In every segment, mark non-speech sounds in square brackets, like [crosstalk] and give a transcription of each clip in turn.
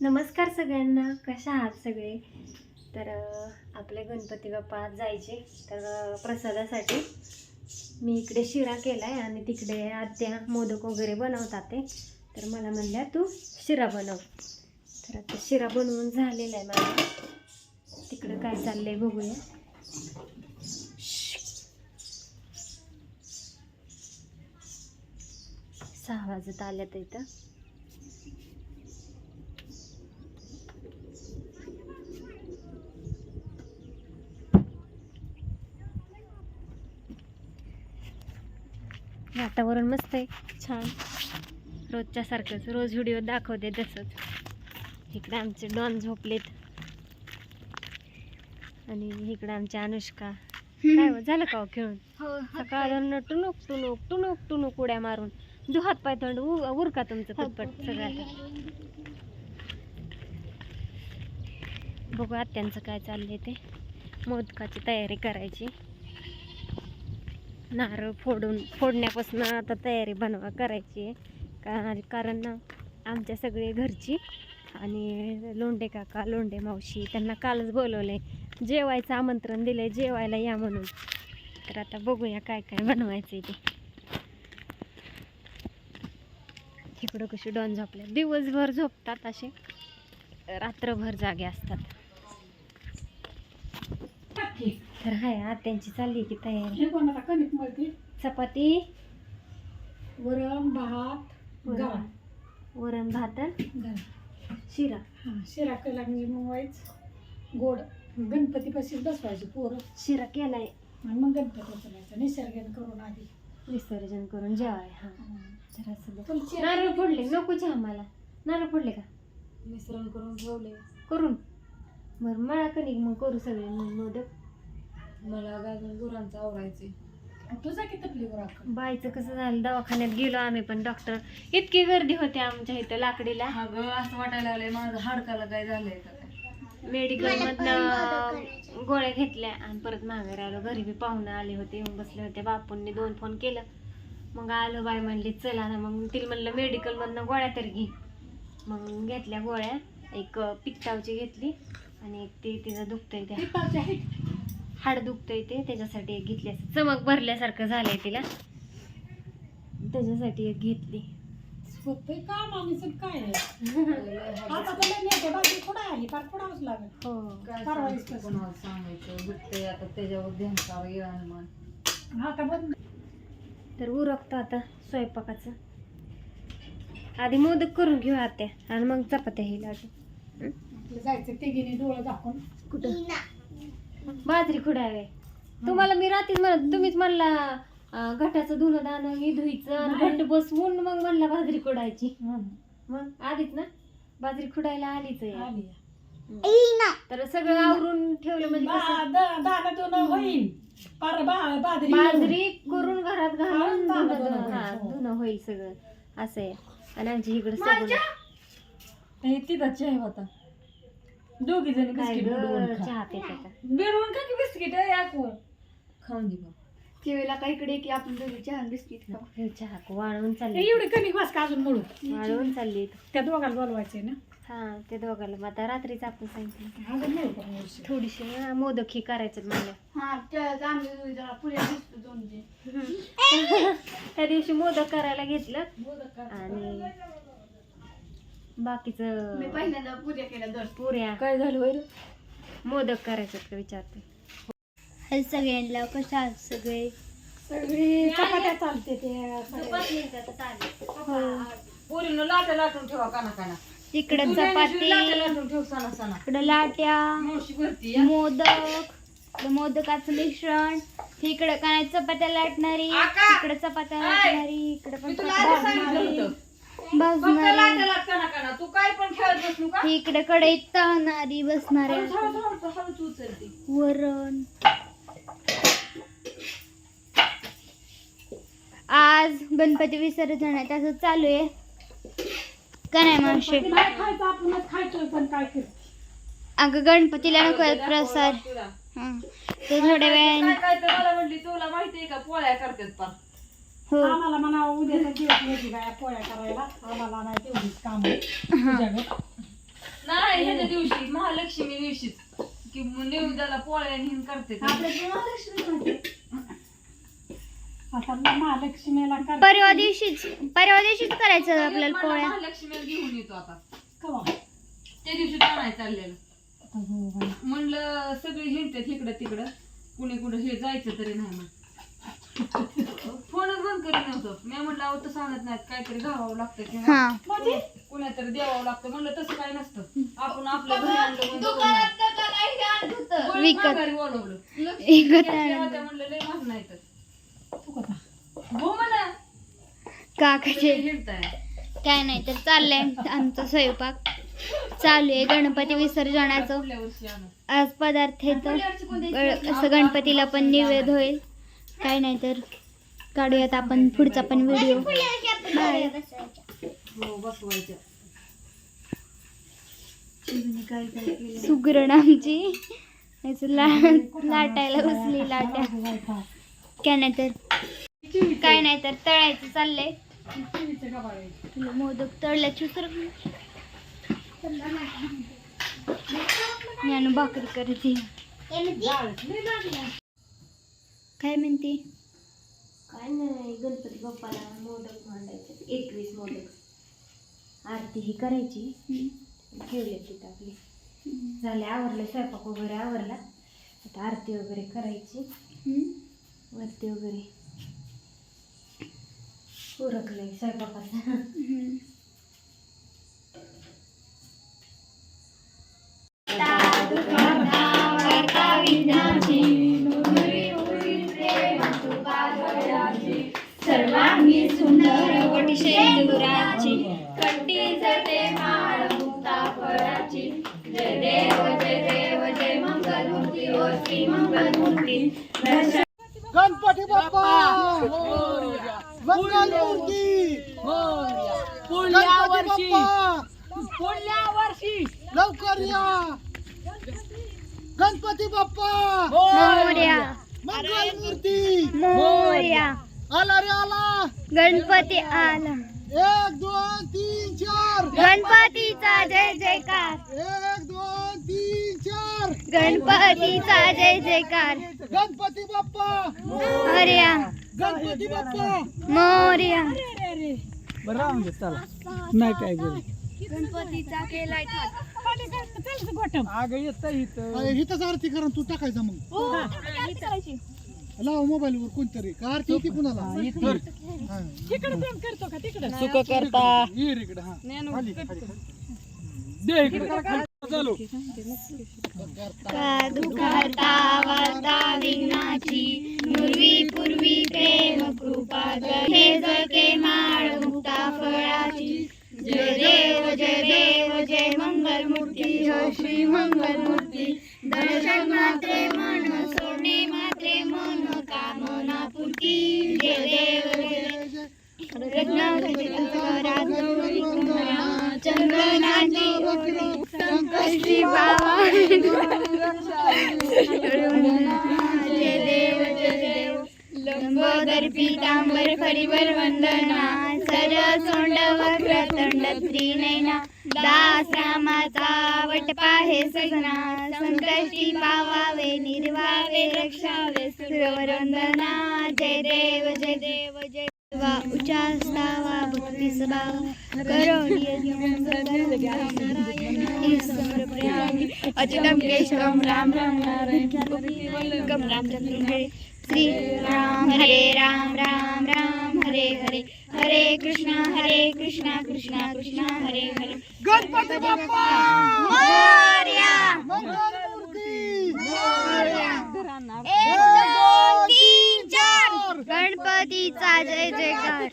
नमस्कार सगळ्यांना कशा आहात सगळे? तर आपले गणपती बाप्पा आज जायचे तर प्रसादासाठी मी इकडे शिरा केला आहे आणि तिकडे आत्या मोदक वगैरे बनवतात ते. तर मला म्हणल्या तू शिरा बनव. तर आता शिरा बनवून झालेला आहे माझा. तिकडं काय चाललं आहे बघूया. सहा वाजत आल्यात इथं. वातावरण मस्त आहे. छान. रोजच्या सारखंच रोज व्हिडिओ दाखवते तसंच. इकडे आमचे डॉन झोपलेत. आणि इकडे आमची अनुष्का. काय हो, झालं का हो खेळून? सकाळ टुनुक टुनुक टुनुक टुनुक उड्या मारून. दु हात पाय तोंड उरका तुमचं पटपट सगळं आता? बघू आत्यांचं काय चाललंय ते. मोदकाची तयारी करायची. नारळ फोडून फोडण्यापासून आता तयारी बनवा करायची आहे. का कारण ना आमच्या सगळे घरची आणि लोंडे काका लोंडे मावशी त्यांना कालच बोलवले जेवायचं आमंत्रण दिलंय जेवायला या म्हणून. तर आता बघूया काय काय बनवायचं ते. इकडं कशी डॉन झोपल्या दिवसभर झोपतात असे. रात्रभर जागे असतात. तर हाय आत्यांची चालली की तयारी. हे कोणाला कणिक मळते? चपाती. वरण भात गव्हा वरण भात आणि. शिरा. हा शिरा केला म्हणजे मग व्हायच गोड. गणपती पाशी बसवायचे पोरं. शिरा केलाय. आणि मग गणपती बसवायचं निसर्गन करून आधी. विसर्जन करून जेवाय हा. हा. तर असं बघ. तुमची नारळ फोडले. नको चहा मला. नारळ फोडले का? मिश्रण करून ठेवले. करून. बरं मला कणिक मग करू सगळे. मग मोदक. मला गाजर गुरांचं तुझा किती गुराक बाईचं कसं झालं? दवाखान्यात गेलो आम्ही पण डॉक्टर इतकी गर्दी होती आमच्या इथं लाकडीला. हा असं वाटायला लागलंय माझं हाडकाला काय झालंय का काय? मेडिकल मधनं गोळ्या घेतल्या आणि परत माघारी आलो घरी बी पाहुणे आले होते येऊन बसले होते. बापूंनी दोन फोन केलं. मग आलो बाई म्हणली चला ना. मग तिला म्हणलं मेडिकल मधनं गोळ्या तर घे. मग घेतल्या गोळ्या. एक पित्तावची घेतली आणि एक ती तिचं दुखतंय त्या. हाड दुखतंय ते त्याच्यासाठी एक घेतली असं चमक भरल्यासारखं झालंय तिला. त्याच्यासाठी एक घेतली. सोपे काम आणि सग काय आहे? [laughs] आता तर नेते बाकी कुठं आली फार कुठावंच लागत हो. परवाईच कसं. कोणाला सांगायचं? दुखतंय आता त्याच्यावर ध्यान करावं येणार मग का बंद तर उरकतो आता स्वयंपाकाचं. आधी मोदक करून घेऊ आत्या आणि मग चपात्या हे लागेल आपलं जायचं तिघीने डोळं दाखवून कुठं? बाजरी खुडावे. तुम्हाला मी रात्रीच म्हणत तुम्हीच म्हणला अं, घटाचं धुणं दाणं हे धुईचं आणि नाही. घट बसवून मग म्हणला बाजरी खुडायची. मग आलीच ना? बाजरी खुडायला आलीच आहे. आली. तर सगळं आवरून ठेवलं म्हणजे कसं? बा- द- दादा दोन होईल. पार बा- बाजरी बाजरी करून घरात घालून हा, धुणं होईल, हा. धुणं होईल सगळं. असं आहे. आणि आमच्या इकडं सगळं. तिथं चहा होता दोघी जणी काय बिस्किट बुडवून गं, खा. चहा पिते का बिडवून का की बिस्किट याकवर खाऊन दे बा टीव्हीला काय इकडे की आपण दोघी चहा बिस्किट खाऊ. हे चहा वाळवून चालली. एवढी कमी वास का अजून म्हणून वाळवून चालली त्या दोघाला बोलवायचे ना? हा ते दोघाला. मग आता रात्रीच आपण सांगितलं. नाही. थोडीशी ना मोदक ही करायचं मला. हा त्या आम्ही जरा पुऱ्या दिसतो दोन जे. [laughs] त्या दिवशी मोदक करायला घेतलं. आणि बाकीचं मी पहिल्यांदा पुऱ्या केल्या दोन. पुऱ्या. काय झालं वैर मोदक करायचं का विचारते. हॅलो सगळ्यांना कशा आहात सगळे? सगळी चपात्या चालते ते. पोरीनं लाट्या लाटून ठेवा काना काना. इकडे चपाती. लाट्या लाटून ठेव सणा सणा. इकडे लाट्या. मावशी भरती या. मोदक. इकडं मोदकाचं मिश्रण. इकडे काय चपात्या लाटणारी. आका! इकडे चपात्या! लाटणारी. इकडे पण मी तुला आधी सांगितलं भाजणारी होतं. तू काय पण खेळत बसू का? इकडे कढईत तळणारी बसणारी हळूच हळूच हळूच हळूच उचलते. वरण. आज गणपती विसर्जन आहे तसं चालू आहे. का नाही मावशी? नाही खायचं आपणच खायचोय पण काय करते अगं गणपतीला नको प्रसाद. तुला. हं. ते थोड्या वेळाने. काय काय तर मला म्हणली तुला माहितीये का पोळ्या करतात पा हो आम्हाला म्हणा उद्याचा दिवस येते काय पोळ्या करायला. आम्हाला नाही तेवढीच काम तुझ्याकडे. नाही ह्याच्या दिवशी महालक्ष्मी दिवशीच. की निवेदाला पोळ्या आणि हिन करते आता महालक्ष्मीला कर परवा दिवशीच परवा दिवशीच करायचं आपल्याला पोळ्या. महालक्ष्मीला घेऊन येतो आता. कवा? त्या दिवशी नाही चाललेलं. आता हो बाई. म्हणलं सगळी हिंडतात इकडं तिकडं. कुणी कुठं हे जायचं तरी नाही मग [laughs] बंद करीत नव्हतं. मी म्हणलं अहो तसं आणत नाहीत काहीतरी घालावं लागतं किंवा हा. मध्ये कुणातरी द्यावं लागतं. म्हणलं तसं काही नसतं. आपण आपल्या घरी आणलं म्हणून बघून नाही. बरं, विकत. माघारी बोलवलं. विकत त्या आणलं. होत्या म्हणलं लय महाग नाही तर. तू कसा हो म्हणा. काकाचे. हिंडताय. काय नाही तर चाललंय आमचा स्वयंपाक. चालू आहे. गणपती विसर्जनाचं. पुढल्या वर्षी आणू. आज पदार्थ येतो असं गणपतीला पण निवेद होईल. काय नाही तर. काढूयात आपण पुढचा पण व्हिडिओ बाय. हो बसवायच्या. काय काय केलं सुगरण आमची. याचं ला लाटायला बसली लाट्या. काय नाही तर काय नाही तर तळायचं चाललंय. मोदक तळल्याची सर भाकरी करते. काय म्हणते? काय नाही गणपती बाप्पाला मोदक मांडायचे एकवीस मोदक. आरती ही करायची ठेवले तिथं आपली. झाले आवरले स्वयंपाक वगैरे आवरला. आता आरती वगैरे करायची. वरती वगैरे. उरकलंय स्वयंपाकाचं. शेंदुराची कंटी जटे माळ मुक्ता फळाची. जय देव जय देव जय मंगल मूर्ती ओ श्री मंगल मूर्ती गणपती बाप्पा! मंगल मूर्ती पुढल्या वर्षी! पुढल्या वर्षी! लवकर या! गणपती बाप्पा! मोर्या! मंगल मूर्ती मोर्या! आला रे आला. गणपती आला. एक दोन तीन चार. गणपतीचा जय जयकार. एक दोन तीन चार. गणपतीचा जय जयकार. गणपती बाप्पा. हर्या गणपती बाप्पा. मोर्या. बरं राहून दे चला. नाही काय गरज गणपतीचा केलाय अगं येत इथं. इथंच आरती करा तू टाकायचा मग. लाव मोबाईल वर कोणतरी. का आरती होती कुणाला? हा. सुख करता ये रे इकडे हा. खाली, खाली. दे इकडे. चालू. का दुखहर्ता वार्ता विघ्नाची पूर्वी पीतांबर फरीवर वंदना सर सोंड वक्र तंड त्रिनयना दास रामाचा वट पाहे सजना संकष्टी पावावे निर्वावे रक्षावे सुरवर वंदना जय देव जय देव जय वा उचास्तावा भक्ती सभावा करोडीय घेऊन समर्पयामि अच्युतं केशवं राम राम नारायणं राम चंद्र श्री राम हरे राम राम राम हरे हरे। हरे कृष्णा हरे कृष्णा कृष्णा कृष्णा हरे हरे। गणपती बाप्पा! मोरया! गणपतीचा जय जयकार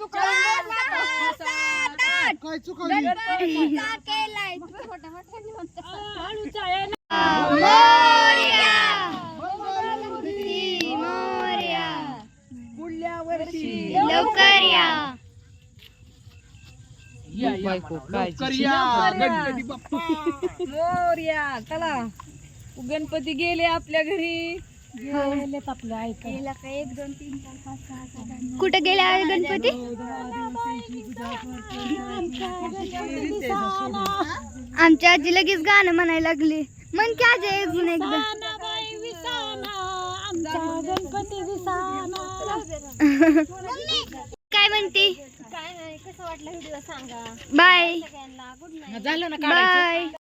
काय चुकवली? गणपतीचा केलाय! लवकर या. लवकर या. गणपती बाप्पा. मोर्या चला. गणपती गेले आपल्या घरी. गेलेत आपलं ऐका सात कुठं गेला गणपती? आमच्या आजी लगेच गाणं म्हणायला लागली. मन की आजी अजून एकदा. काय म्हणते? काय नाही कसं वाटलं व्हिडिओ सांगा. बाय सगळ्यांना. गुड नाईट झालं ना बाय